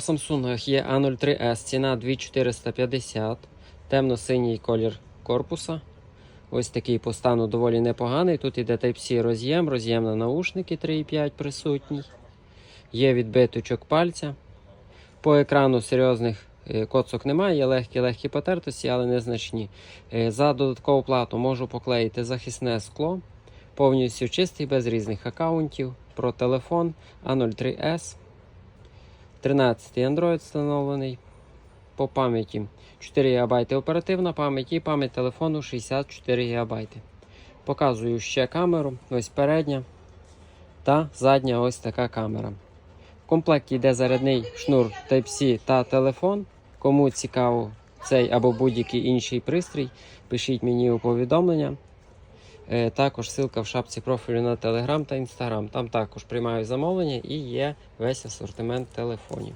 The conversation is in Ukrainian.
У Samsung є A03S, ціна 2450, темно-синій колір корпуса. Ось такий по стану доволі непоганий. Тут іде Type-C роз'єм, роз'єм на наушники 3,5 присутній. Є відбиточок пальця. По екрану серйозних е, коцок немає, є легкі-легкі потертості, але незначні. Е, За додаткову плату можу поклеїти захисне скло. Повністю чистий, без різних аккаунтів. Про телефон A03S. 13 Android встановлений. По пам'яті 4 ГБ оперативна пам'ять і пам'ять телефону 64 ГБ. Показую ще камеру. Ось передня та задня ось така камера. В комплекті йде зарядний шнур Type-C та телефон. Кому цікаво цей або будь-який інший пристрій, пишіть мені у повідомлення. Е, Також ссылка в шапці профілю на Telegram та Instagram. Там також приймаю замовлення і є весь асортимент телефонів.